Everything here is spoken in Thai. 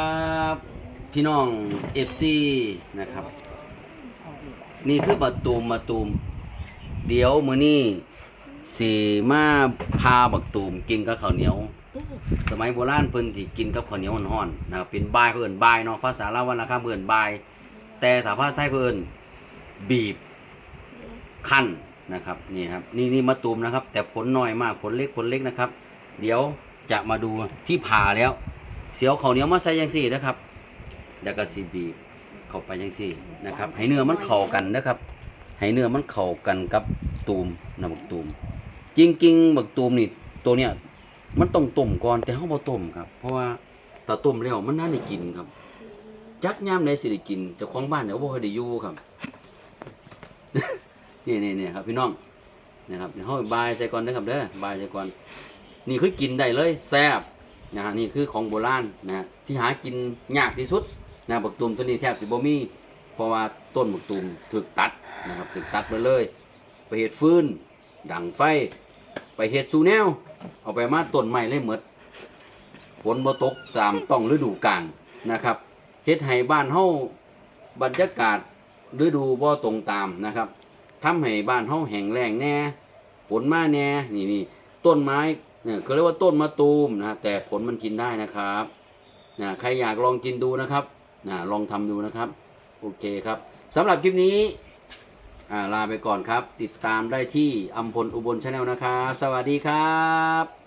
ครับพี่น้องเอฟซีนะครับ นี่คือบัตูมมาตูม เดี๋ยวมื้อนี้สีมาพาบักตูมกินกับข้าวเหนียว สมัยโบราณเพิ่นสิกินกับข้าวเหนียวร้อนๆนะครับเป็นบายเขาเอิ้นบายเนาะภาษาลาววรรณคำเอิ้นบาย แต่ถ้าภาษาไทยเขาเอิ้นบีบคั่นนะครับนี่ครับนี่นี่มาตูมนะครับ แต่ผลน้อยมากผลเล็กผลเล็กนะครับ เดี๋ยวจะมาดูที่ผ่าแล้ว เสียวข้าวเหนียวมาใส่ยังสี่นะครับแล้วก็สีบีบเข้าไปยังสี่นะครับ ให้เนื้อมันเข้ากันนะครับ ให้เนื้อมันเข้ากันกับตูมนะบักตูมจริงๆบักตูมนี่ตัวเนี้ยมันต้องต้มก่อนแต่เฮาบ่ต้มครับ เพราะว่าถ้าต้มแล้วมันน่าได้กินครับ จักยามใดสิได้กินแต่ของบ้านเดี๋ยวบ่ค่อยได้อยู่ครับนี่นี่นี่ครับพี่น้องนะครับเดี๋ยวเฮาบายใส่ก่อนเด้อครับเด้อบายใส่ก่อนนี่คือกินได้เลยแซ่บ นะฮะนี่คือของโบราณนะฮะที่หากินยากที่สุดนะบักตูมตัวนี้แทบสิบ่มีเพราะว่าต้นบักตูมถูกตัดนะครับถูกตัดไปเลย ไปเฮ็ดฟืนดังไฟ ไปเฮ็ดสูแนว เอาไปมาต้นไม้เลยหมดฝนบ่ตกตามต้องฤดูกาลนะครับเฮ็ดให้บ้านเฮาบรรยากาศฤดูบ่ตรงตามนะครับทำให้บ้านเฮาแห้งแล้งแน่ฝนมาแน่นี่นี่ต้นไม้ เนี่ยเขาเรียกว่าต้นมะตูมนะแต่ผลมันกินได้นะครับนะใครอยากลองกินดูนะครับนะลองทำดูนะครับ โอเคครับสำหรับคลิปนี้ลาไปก่อนครับ ติดตามได้ที่อัมพลอุบลชาแนลนะครับ สวัสดีครับ